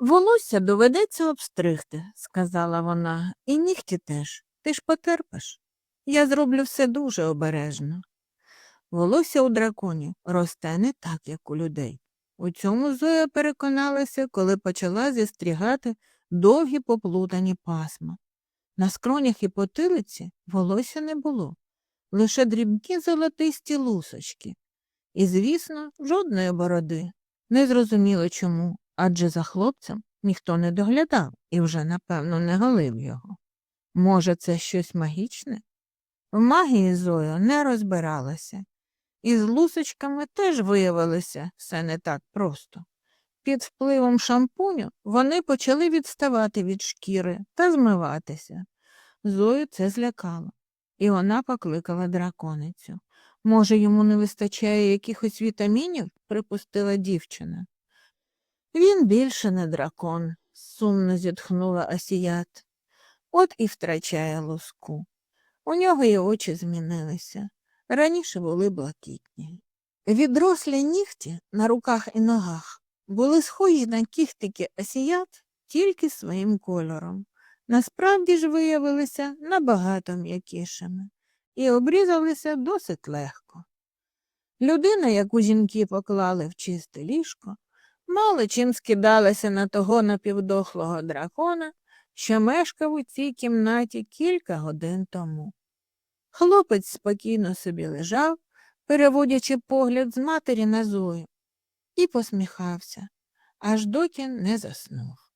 Волосся доведеться обстригти, сказала вона, і нігті теж. Ти ж потерпиш. Я зроблю все дуже обережно. Волосся у драконів росте не так, як у людей. У цьому Зоя переконалася, коли почала зістрігати довгі поплутані пасма. На скронях і потилиці волосся не було, лише дрібні золотисті лусочки. І, звісно, жодної бороди. Не зрозуміло чому, адже за хлопцем ніхто не доглядав і вже, напевно, не голив його. Може, це щось магічне? В магії Зоя не розбиралася, і з лусочками теж виявилося все не так просто. Під впливом шампуню вони почали відставати від шкіри та змиватися. Зою це злякало, і вона покликала драконицю. Може, йому не вистачає якихось вітамінів? припустила дівчина. Він більше не дракон, сумно зітхнула Асіят. От і втрачає лоску. У нього й очі змінилися. Раніше були блакитні. Відрослі нігті на руках і ногах були схожі на кіхтики асіят тільки своїм кольором. Насправді ж виявилися набагато м'якішими і обрізалися досить легко. Людина, яку жінки поклали в чисте ліжко, мало чим скидалася на того напівдохлого дракона, що мешкав у цій кімнаті кілька годин тому. Хлопець спокійно собі лежав, переводячи погляд з матері на Зою, і посміхався, аж доки не заснув.